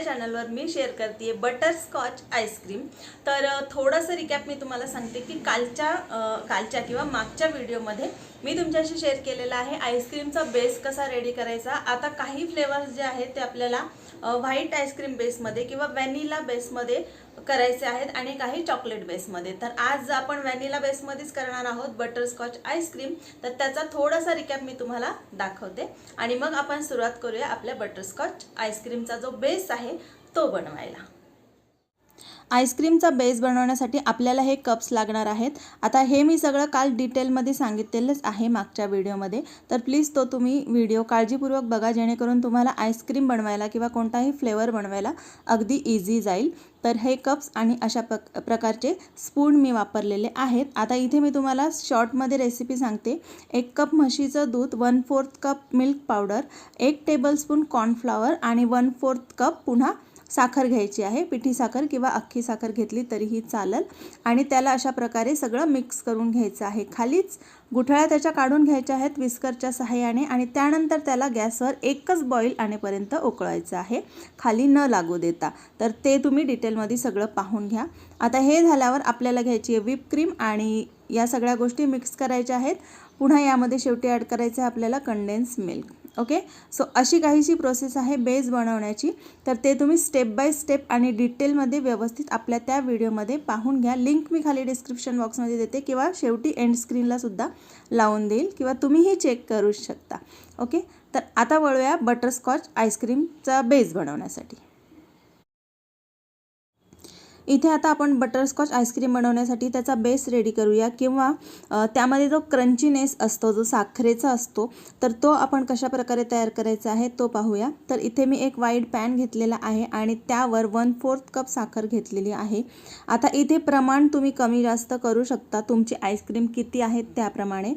चॅनलवर मी शेअर करते बटरस्कॉच आईस्क्रीम तर थोडंसं रिकॅप मी तुम्हाला सांगते की कालच्या कालच्या किंवा मागच्या व्हिडिओमध्ये मी तुमच्याशी शेअर केलेला आहे आईस्क्रीमचा बेस कसा रेडी करायचा. आता काही फ्लेवर्स जे आहेत ते आपल्याला व्हाईट आईस्क्रीम बेसमध्ये किंवा व्हॅनिला बेसमध्ये करायचे आहेत आणि काही चॉकलेट बेसमध्ये तर आज आपण व्हॅनिला बेसमध्येच करणार आहोत बटरस्कॉच आईस्क्रीम तर त्याचा थोडासा रिकॅप मी तुम्हाला दाखवते. आणि मग आपण सुरुवात करूया आपल्या बटरस्कॉच आईस्क्रीमचा जो बेस आहे तो बनवायला. आईस्क्रीमचा बेस बनवण्यासाठी आपल्याला हे कप्स लागणार आहेत. आता हे मी सगळं काल डिटेलमध्ये सांगितलेलंच आहे मागच्या व्हिडिओमध्ये. तर प्लीज तो तुम्ही व्हिडिओ काळजीपूर्वक बघा जेणेकरून तुम्हाला आईस्क्रीम बनवायला किंवा कोणताही फ्लेवर बनवायला अगदी इझी जाईल. तर हे कप्स आणि अशा प प्रकारचे स्पून मी वापरलेले आहेत. आता इथे मी तुम्हाला शॉर्टमध्ये रेसिपी सांगते. एक कप म्हशीचं दूध one fourth cup milk powder एक टेबलस्पून कॉर्नफ्लॉवर आणि वन फोर्थ कप पुन्हा साखर घ्यायची आहे पिठी साखर किंवा अख्खी साखर घेतली तरीही चालेल. आणि त्याला अशा प्रकारे सगळं मिक्स करून घ्यायचं आहे. खालीच गुठळ्या त्याच्या काढून घ्यायच्या आहेत विस्करच्या सहाय्याने आणि त्यानंतर त्याला गॅसवर एकच बॉईल आणेपर्यंत उकळायचं आहे. खाली न लागू देता. तर ते तुम्ही डिटेलमध्ये सगळं पाहून घ्या. आता हे झाल्यावर आपल्याला घ्यायची आहे व्हीप क्रीम आणि या सगळ्या गोष्टी मिक्स करायच्या आहेत. पुन्हा यामध्ये शेवटी ॲड करायचं आहे आपल्याला कंडेन्स मिल्क ओके? सो अशी काहीशी प्रोसेस आहे बेस बनवण्याची. तर ते तुम्ही स्टेप बाय स्टेप आणि डिटेलमध्ये व्यवस्थित आपल्या त्या व्हिडिओमध्ये पाहून घ्या. लिंक मी खाली डिस्क्रिप्शन बॉक्समध्ये देते किंवा शेवटी एंड स्क्रीनलासुद्धा लावून देईल किंवा तुम्हीही चेक करू शकता. ओके? तर आता वळूया बटरस्कॉच आईस्क्रीमचा बेस बनवण्यासाठी. इथे आता आपण बटरस्कॉच आईस्क्रीम बनवण्यासाठी त्याचा बेस रेडी करूया. किंवा त्यामध्ये जो क्रंचीनेस असतो जो साखरेचा असतो तर तो आपण कशा प्रकारे तयार करायचा आहे तो पाहूया. तर इथे मी एक वाईड पॅन घेतलेला आहे आणि त्यावर वन फोर्थ कप साखर घेतलेली आहे. आता इथे प्रमाण तुम्ही कमी जास्त करू शकता. तुमची आईस्क्रीम किती आहेत त्याप्रमाणे.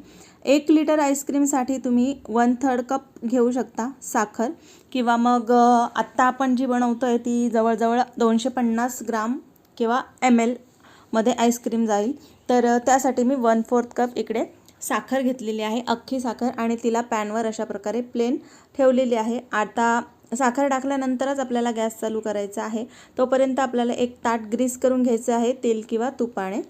एक लिटर आईस्क्रीमसाठी तुम्ही वन थर्ड कप घेऊ शकता साखर. किंवा मग आत्ता आपण जी बनवतो आहे ती जवळजवळ दोनशे पन्नास ग्राम किंवा एम एलमध्ये आईस्क्रीम जाईल. तर त्यासाठी मी वन फोर्थ कप इकडे साखर घेतलेली आहे अख्खी साखर आणि तिला पॅनवर अशा प्रकारे प्लेन ठेवलेली आहे. आता साखर टाकल्यानंतरच आपल्याला गॅस चालू करायचा आहे. तोपर्यंत आपल्याला एक ताट ग्रीस करून घ्यायचं आहे तेल किंवा तुपाने.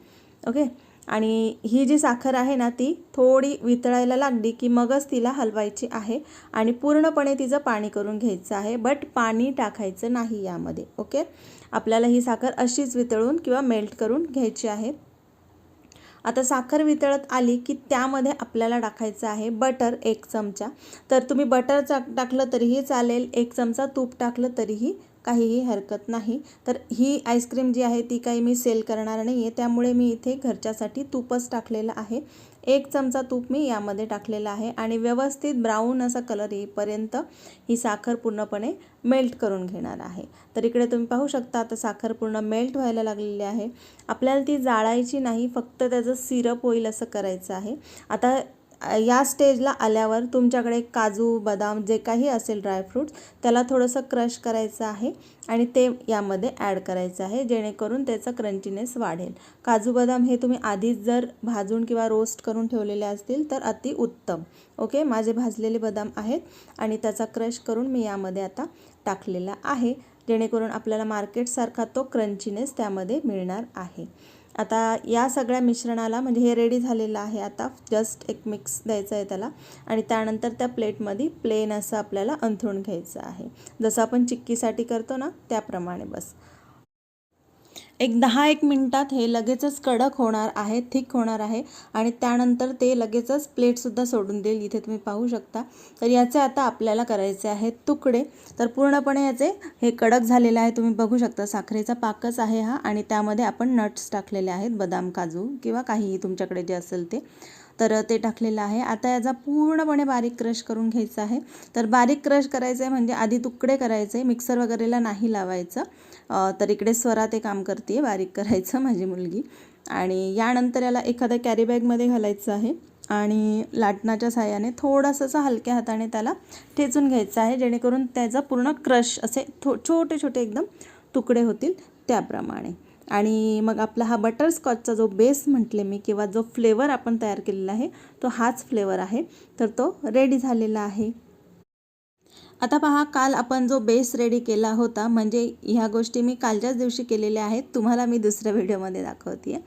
ओके आणि ही जी साखर आहे ना ती थोडी वितळायला लागली की मगच तिला हलवायची आहे आणि पूर्णपणे तिचं पाणी करून घ्यायचं आहे. बट पाणी टाकायचं नाही यामध्ये ओके आपल्याला ही साखर अशीच वितळून किंवा मेल्ट करून घ्यायची आहे. आता साखर वितळत आली की त्यामध्ये आपल्याला टाकायचं आहे बटर एक चमचा. तर तुम्ही बटर चा टाकलं तरीही चालेल एक चमचा तूप टाकलं तरीही काहीही हरकत नाही. तर ही आईस्क्रीम जी आहे ती काही मी सेल करणार नाही आहे त्यामुळे मी इथे घरच्यासाठी तूपच टाकलेलं आहे. एक चमचा तूप मी यामध्ये टाकलेला आहे आणि व्यवस्थित ब्राऊन असा कलर येईपर्यंत ही साखर पूर्णपणे मेल्ट करून घेणार आहे. तर इकडे तुम्ही पाहू शकता आता साखर पूर्ण मेल्ट व्हायला लागलेली आहे. आपल्याला ती जाळायची नाही फक्त त्याचं सिरप होईल असं करायचं आहे. आता या स्टेजला आल्यावर तुमच्याकडे काजू बदाम जे काही असेल ड्रायफ्रूट्स त्याला थोडंसं क्रश करायचं आहे आणि ते यामध्ये ॲड करायचं आहे जेणेकरून त्याचा क्रंचीनेस वाढेल. काजू बदाम हे तुम्ही आधीच जर भाजून किंवा रोस्ट करून ठेवलेले असतील तर अति उत्तम. ओके माझे भाजलेले बदाम आहेत आणि त्याचा क्रश करून मी यामध्ये आता टाकलेला आहे जेणेकरून आपल्याला मार्केटसारखा तो क्रंचीनेस त्यामध्ये मिळणार आहे. आता या सगळ्या मिश्रणाला म्हणजे हे रेडी झालेलं आहे आता. जस्ट एक मिक्स द्यायचं आहे त्याला. आणि त्यानंतर त्या प्लेटमध्ये प्लेन असं आपल्याला अंथरून घ्यायचं आहे. जसं आपण चिक्कीसाठी करतो ना त्याप्रमाणे बस. एक दहा एक मिनटात हे लगेचच कडक होणार आहे थिक होणार आहे आणि त्यानंतर ते लगेचच प्लेटसुद्धा सोडून देईल. इथे तुम्ही पाहू शकता. तर याचे आता आपल्याला करायचे आहेत तुकडे. तर पूर्णपणे याचे हे कडक झालेले आहे. तुम्ही बघू शकता साखरेचा पाकच आहे हा आणि त्यामध्ये आपण नट्स टाकलेले आहेत बदाम काजू किंवा काहीही तुमच्याकडे जे असेल ते. तर ते टाकलेलं आहे. आता याचा पूर्णपणे बारीक क्रश करून घ्यायचा आहे. तर बारीक क्रश करायचं आहे म्हणजे आधी तुकडे करायचे मिक्सर वगैरेला नाही लावायचं. तर इकडे स्वरा ते काम करते बारीक करायचं माझी मुलगी. आणि यानंतर याला एखाद्या कॅरीबॅगमध्ये घालायचं आहे. आणि लाटणाच्या साह्याने थोडंसं असं हलक्या हाताने त्याला ठेचून घ्यायचं आहे जेणेकरून त्याचा पूर्ण क्रश असे थो छोटे छोटे एकदम तुकडे होतील त्याप्रमाणे. आणि मग आपला हा बटरस्कॉचचा जो बेस म्हटले मी किंवा जो फ्लेवर आपण तयार केलेला आहे तो हाच फ्लेवर आहे. तर तो रेडी झालेला आहे. आता पहा काल आपण जो बेस रेडी केला होता म्हणजे ह्या गोष्टी मी कालच्याच दिवशी केलेल्या आहेत तुम्हाला मी दुसऱ्या व्हिडिओमध्ये दाखवते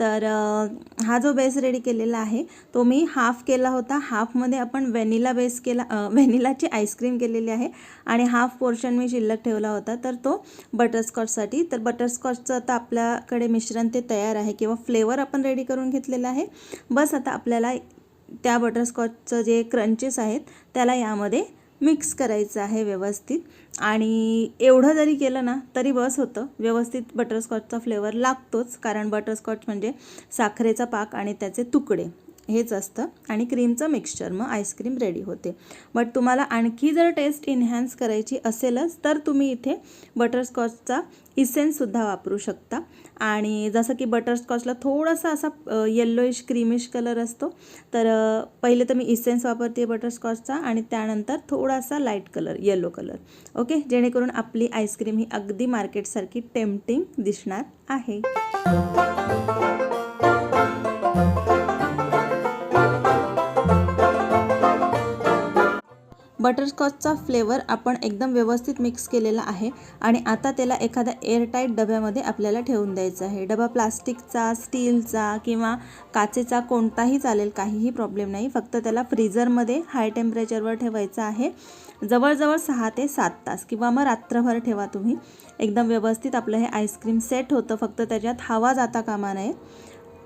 तर हा जो बेस रेडी केलेला आहे तो मी हाफ केला होता. हाफमध्ये आपण व्हॅनिला बेस केला व्हॅनिलाची आईस्क्रीम केलेली आहे आणि हाफ पोर्शन मी शिल्लक ठेवला होता. तर तो बटरस्कॉचसाठी तर बटरस्कॉचचं आता आपल्याकडे मिश्रण ते तयार आहे किंवा फ्लेवर आपण रेडी करून घेतलेला आहे. बस आता आपल्याला त्या बटरस्कॉचचं जे क्रंचेस आहेत त्याला यामध्ये मिक्स करायचं आहे व्यवस्थित. आणि एवढं जरी केलं ना तरी बस होतं. व्यवस्थित बटरस्कॉचचा फ्लेवर लागतोच. कारण बटरस्कॉच म्हणजे साखरेचा पाक आणि त्याचे तुकडे. हेच असतं. आणि क्रीमचं मिक्सचर मग आईस्क्रीम रेडी होते. बट तुम्हाला आणखी जर टेस्ट इन्हॅन्स करायची असेलच तर तुम्ही इथे बटरस्कॉचचा इसेन्ससुद्धा वापरू शकता. आणि जसं की बटरस्कॉचला थोडासा असा येल्लोइश क्रीमिश कलर असतो. तर पहिले तर मी इसेन्स वापरते बटरस्कॉचचा आणि त्यानंतर थोडासा light colour yellow colour okay जेणेकरून आपली आईस्क्रीम ही अगदी मार्केटसारखी टेम्पटिंग दिसणार आहे. बटरस्कॉचचा फ्लेवर आपण एकदम व्यवस्थित मिक्स केलेला आहे आणि आता त्याला एखाद्या एअरटाईट डब्यामध्ये आपल्याला ठेवून द्यायचं आहे. डबा प्लास्टिकचा स्टीलचा किंवा काचेचा कोणताही चालेल काहीही प्रॉब्लेम नाही. फक्त त्याला फ्रीजरमध्ये हाय टेम्परेचरवर ठेवायचं आहे. जवळजवळ सहा ते सात तास किंवा मग रात्रभर ठेवा तुम्ही. एकदम व्यवस्थित आपलं हे आईस्क्रीम सेट होतं. फक्त त्याच्यात हवा जाता कामा नये.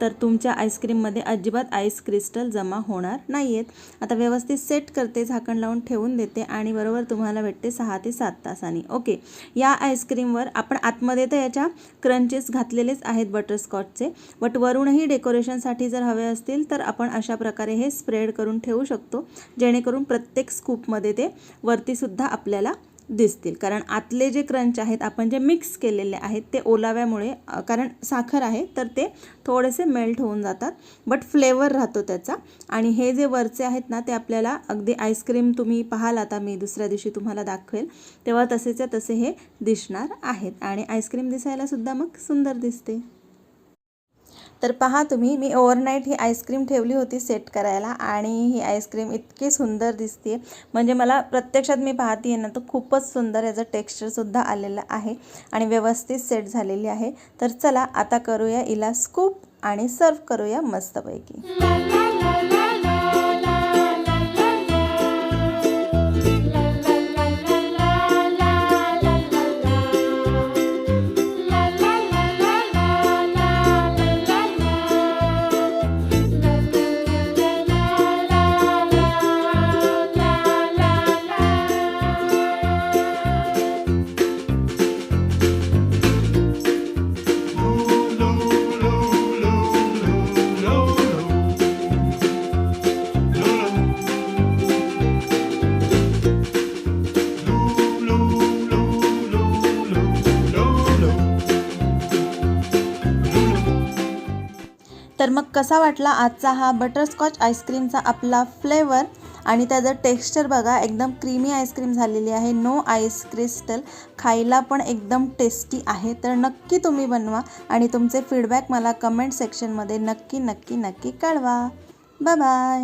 तर तुमच्या आईस्क्रीममध्ये अजिबात आईस क्रिस्टल जमा होणार नाही आहेत आता व्यवस्थित सेट करते झाकण लावून ठेवून देते आणि बरोबर तुम्हाला भेटते सहा ते सात तासांनी. ओके. या आईस्क्रीमवर आपण आतमध्ये तर याच्या क्रंचेस घातलेलेच आहेत बटरस्कॉचचे बट वरूनही डेकोरेशनसाठी जर हवे असतील तर आपण अशा प्रकारे हे स्प्रेड करून ठेवू शकतो जेणेकरून प्रत्येक स्कूपमध्ये ते वरतीसुद्धा आपल्याला दिसतील. कारण आतले जे क्रंच आहेत आपण जे मिक्स केलेले आहेत ते ओलाव्यामुळे कारण साखर आहे तर ते थोडेसे मेल्ट होऊन जातात. बट फ्लेवर राहतो त्याचा. आणि हे जे वरचे आहेत ना ते आपल्याला अगदी आईस्क्रीम तुम्ही पाहाल आता मी दुसऱ्या दिवशी तुम्हाला दाखवेल. तेव्हा तसेच्या तसे हे दिसणार आहेत. आणि आईस्क्रीम दिसायलासुद्धा मग सुंदर दिसते. तर पहा तुम्ही मी ओव्हरनाईट ही आईस्क्रीम ठेवली होती सेट करायला आणि ही आईस्क्रीम इतकी सुंदर दिसते म्हणजे मला प्रत्यक्षात मी पाहते ना तर खूपच सुंदर याचं टेक्स्चरसुद्धा आलेलं आहे आणि व्यवस्थित सेट झालेली आहे. तर चला आता करूया इला स्कूप आणि सर्व करूया मस्तपैकी. मग कसा वाटला आजचा हा बटरस्कॉच आईस्क्रीमचा आपला फ्लेवर आणि त्याचं टेक्स्चर बघा एकदम क्रीमी आईस्क्रीम झालेली आहे. नो आईस क्रिस्टल खायला पण एकदम टेस्टी आहे. तर नक्की तुम्ही बनवा आणि तुमचे फीडबॅक मला कमेंट सेक्शनमध्ये नक्की नक्की नक्की कळवा. Bye bye